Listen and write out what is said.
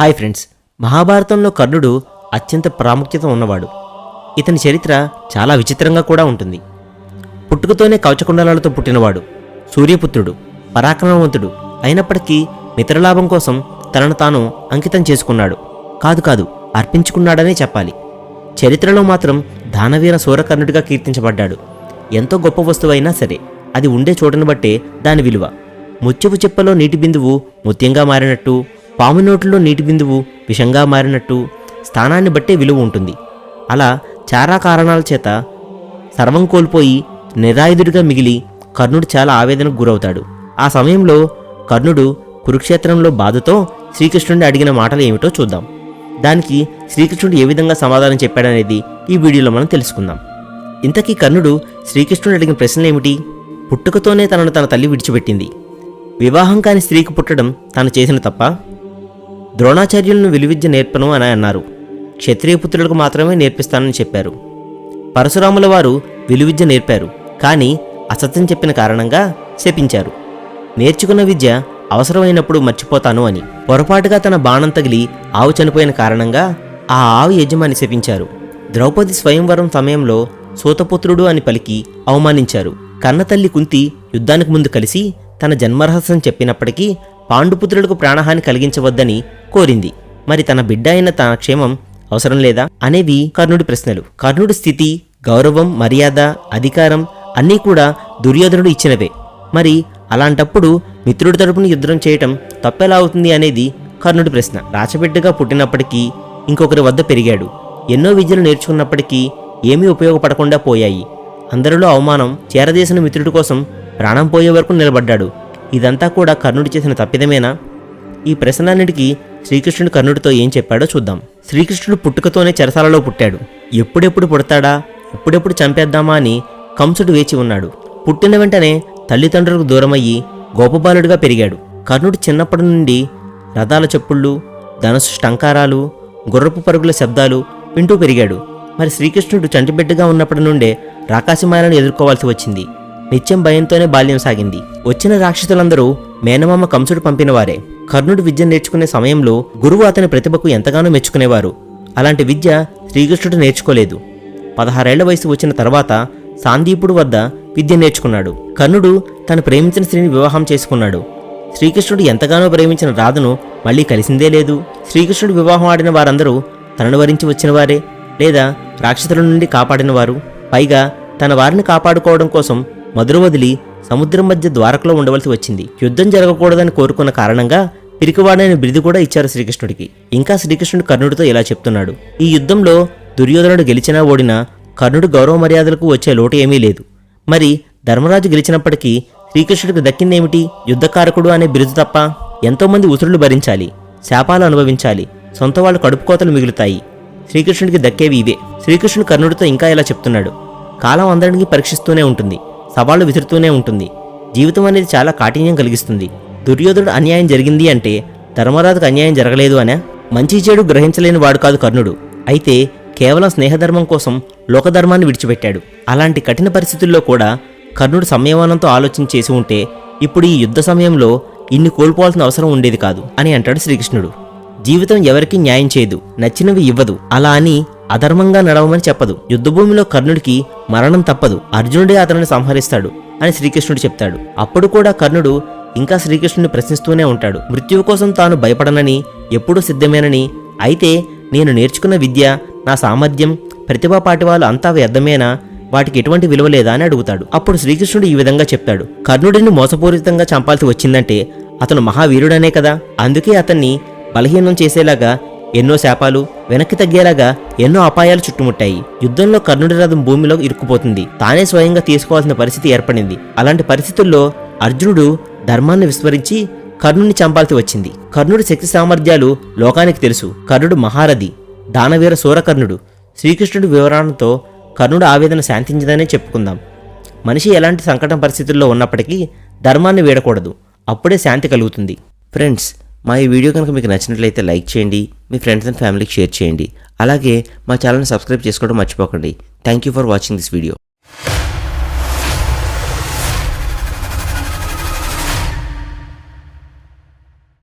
Hi friends. మహాభారతంలో కర్ణుడు అత్యంత ప్రాముఖ్యత ఉన్నవాడు. ఇతని చరిత్ర చాలా విచిత్రంగా కూడా ఉంటుంది. పుట్టుకతోనే కవచకుండలాలతో పుట్టినవాడు సూర్యపుత్రుడు పరాక్రమవంతుడు అయినప్పటికీ మిత్రలాభం కోసం తనను తాను అంకితం చేసుకున్నాడు. కాదు కాదు అర్పించుకున్నాడనే చెప్పాలి. చరిత్రలో మాత్రం దానవీర సూరకర్ణుడిగా కీర్తించబడ్డాడు. ఎంతో గొప్ప వస్తువైనా సరే అది ఉండే చోటను బట్టే దాని విలువ. ముత్యపు చెప్పలో నీటి బిందువు ముత్యంగా మారినట్టు పాము నోటిలో నీటి బిందువు విషంగా మారినట్టు స్థానాన్ని బట్టే విలువ ఉంటుంది. అలా చాలా కారణాల చేత సర్వం కోల్పోయి నిరాయుధుడిగా మిగిలి కర్ణుడు చాలా ఆవేదనకు గురవుతాడు. ఆ సమయంలో కర్ణుడు కురుక్షేత్రంలో బాధతో శ్రీకృష్ణుడిని అడిగిన మాటలు ఏమిటో చూద్దాం. దానికి శ్రీకృష్ణుడు ఏ విధంగా సమాధానం చెప్పాడనేది ఈ వీడియోలో మనం తెలుసుకుందాం. ఇంతకీ కర్ణుడు శ్రీకృష్ణుడు అడిగిన ప్రశ్నలు ఏమిటి? పుట్టుకతోనే తనను తన తల్లి విడిచిపెట్టింది. వివాహం కాని స్త్రీకి పుట్టడం తాను చేసిన తప్ప ద్రోణాచార్యులను విలువిద్య నేర్పను అని అన్నారు. క్షత్రియ పుత్రులకు మాత్రమే నేర్పిస్తానని చెప్పారు. పరశురాముల వారు విలువిద్య నేర్పారు కానీ అసత్యం చెప్పిన కారణంగా శపించారు. నేర్చుకున్న విద్య అవసరమైనప్పుడు మర్చిపోతాను అని. పొరపాటుగా తన బాణం తగిలి ఆవు చనిపోయిన కారణంగా ఆ ఆవు యజమాని శపించారు. ద్రౌపది స్వయంవరం సమయంలో సూతపుత్రుడు అని పలికి అవమానించారు. కన్నతల్లి కుంతి యుద్ధానికి ముందు కలిసి తన జన్మరహస్యం చెప్పినప్పటికీ పాండుపుత్రులకు ప్రాణహాని కలిగించవద్దని కోరింది. మరి తన బిడ్డ అయిన తన క్షేమం అవసరం లేదా? అనేవి కర్ణుడి ప్రశ్నలు. కర్ణుడి స్థితి గౌరవం మర్యాద అధికారం అన్నీ కూడా దుర్యోధనుడు ఇచ్చినవే. మరి అలాంటప్పుడు మిత్రుడి తరపున యుద్ధం చేయటం తప్పెలా అవుతుంది అనేది కర్ణుడి ప్రశ్న. రాచబిడ్డగా పుట్టినప్పటికీ ఇంకొకరి వద్ద పెరిగాడు. ఎన్నో విద్యలు నేర్చుకున్నప్పటికీ ఏమీ ఉపయోగపడకుండా పోయాయి. అందరిలో అవమానం చేరదీసిన మిత్రుడి కోసం ప్రాణం పోయే వరకు నిలబడ్డాడు. ఇదంతా కూడా కర్ణుడు చేసిన తప్పిదమేనా? ఈ ప్రశ్నలన్నిటికీ శ్రీకృష్ణుడు కర్ణుడితో ఏం చెప్పాడో చూద్దాం. శ్రీకృష్ణుడు పుట్టుకతోనే చెరసాలలో పుట్టాడు. ఎప్పుడెప్పుడు పుడతాడా? ఎప్పుడెప్పుడు చంపేద్దామా అని కంసుడు వేచి ఉన్నాడు. పుట్టిన వెంటనే తల్లిదండ్రులకు దూరమయ్యి గోపబాలుడిగా పెరిగాడు. కర్ణుడు చిన్నప్పటి నుండి రథాల చెప్పుళ్ళు ధనుసు టంకారాలు గుర్రపు పరుగుల శబ్దాలు వింటూ పెరిగాడు. మరి శ్రీకృష్ణుడు చంటిబిడ్డగా ఉన్నప్పటి నుండే రాకాశమాలను ఎదుర్కోవాల్సి వచ్చింది. నిత్యం భయంతోనే బాల్యం సాగింది. వచ్చిన రాక్షసులందరూ మేనమామ కంసుడు పంపినవారే. కర్ణుడు విద్య నేర్చుకునే సమయంలో గురువు అతని ప్రతిభకు ఎంతగానో మెచ్చుకునేవారు. అలాంటి విద్య శ్రీకృష్ణుడు నేర్చుకోలేదు. పదహారేళ్ళ వయసు వచ్చిన తర్వాత సాందీపుడు వద్ద విద్య నేర్చుకున్నాడు. కర్ణుడు తను ప్రేమించిన స్త్రీని వివాహం చేసుకున్నాడు. శ్రీకృష్ణుడు ఎంతగానో ప్రేమించిన రాధను మళ్ళీ కలిసిందే లేదు. శ్రీకృష్ణుడు వివాహం ఆడిన వారందరూ తనను వరించి వచ్చినవారే లేదా రాక్షసుల నుండి కాపాడినవారు. పైగా తన వారిని కాపాడుకోవడం కోసం మధుర వదిలి సముద్రం మధ్య ద్వారకలో ఉండవలసి వచ్చింది. యుద్ధం జరగకూడదని కోరుకున్న కారణంగా పిరికివాడైన బిరుదు కూడా ఇచ్చారు శ్రీకృష్ణుడికి. ఇంకా శ్రీకృష్ణుడు కర్ణుడితో ఇలా చెప్తున్నాడు. ఈ యుద్ధంలో దుర్యోధనుడు గెలిచినా ఓడినా కర్ణుడు గౌరవ మర్యాదలకు వచ్చే లోటు ఏమీ లేదు. మరి ధర్మరాజు గెలిచినప్పటికీ శ్రీకృష్ణుడికి దక్కిందేమిటి? యుద్ధకారకుడు అనే బిరుదు తప్ప ఎంతోమంది ఉసురులు భరించాలి శాపాలు అనుభవించాలి సొంత వాళ్ళు కడుపుకోతలు మిగులుతాయి. శ్రీకృష్ణుడికి దక్కేవి ఇవే. శ్రీకృష్ణుడు కర్ణుడితో ఇంకా ఇలా చెప్తున్నాడు. కాలం అందరినీ పరీక్షిస్తూనే ఉంటుంది. సవాళ్ళు విసురుతూనే ఉంటుంది. జీవితం అనేది చాలా కాఠిన్యం కలిగిస్తుంది. దుర్యోధనుడు అన్యాయం జరిగింది అంటే ధర్మరాజుకు అన్యాయం జరగలేదు అనే? మంచి చెడు గ్రహించలేని వాడు కాదు కర్ణుడు. అయితే కేవలం స్నేహధర్మం కోసం లోకధర్మాన్ని విడిచిపెట్టాడు. అలాంటి కఠిన పరిస్థితుల్లో కూడా కర్ణుడు సంయమనంతో ఆలోచన చేసి ఉంటే ఇప్పుడు ఈ యుద్ధ సమయంలో ఇన్ని కోల్పోవాల్సిన అవసరం ఉండేది కాదు అని అంటాడు శ్రీకృష్ణుడు. జీవితం ఎవరికీ న్యాయం చేయదు నచ్చినవి ఇవ్వదు. అలా అని అధర్మంగా నడవమని చెప్పదు. యుద్ధభూమిలో కర్ణుడికి మరణం తప్పదు. అర్జునుడే అతనిని సంహరిస్తాడు అని శ్రీకృష్ణుడు చెప్తాడు. అప్పుడు కూడా కర్ణుడు ఇంకా శ్రీకృష్ణుని ప్రశ్నిస్తూనే ఉంటాడు. మృత్యువు కోసం తాను భయపడనని ఎప్పుడూ సిద్ధమేనని అయితే నేను నేర్చుకున్న విద్య నా సామర్థ్యం ప్రతిభా పాటివాళ్ళు అంతా వ్యర్థమేనా వాటికి ఎటువంటి విలువ లేదా అని అడుగుతాడు. అప్పుడు శ్రీకృష్ణుడు ఈ విధంగా చెప్తాడు. కర్ణుడిని మోసపూరితంగా చంపాల్సి వచ్చిందంటే అతను మహావీరుడనే కదా? అందుకే అతన్ని బలహీనం చేసేలాగా ఎన్నో శాపాలు వెనక్కి తగ్గేలాగా ఎన్నో అపాయాలు చుట్టుముట్టాయి. యుద్ధంలో కర్ణుడి రథం భూమిలో ఇరుక్కుపోతుంది. తానే స్వయంగా తీసుకోవాల్సిన పరిస్థితి ఏర్పడింది. అలాంటి పరిస్థితుల్లో అర్జునుడు ధర్మాన్ని విస్మరించి కర్ణుని చంపాల్సి వచ్చింది. కర్ణుడి శక్తి సామర్థ్యాలు లోకానికి తెలుసు. కర్ణుడు మహారథి దానవీర సూరకర్ణుడు. శ్రీకృష్ణుడి వివరణతో కర్ణుడు ఆవేదన శాంతించదనే చెప్పుకుందాం. మనిషి ఎలాంటి సంకటం పరిస్థితుల్లో ఉన్నప్పటికీ ధర్మాన్ని వీడకూడదు. అప్పుడే శాంతి కలుగుతుంది. ఫ్రెండ్స్ మా ఈ వీడియో కనుక మీకు నచ్చినట్లయితే లైక్ చేయండి మీ ఫ్రెండ్స్ అండ్ ఫ్యామిలీకి షేర్ చేయండి. అలాగే మా ఛానల్ని సబ్స్క్రైబ్ చేసుకోవడం మర్చిపోకండి. Thank you for watching this video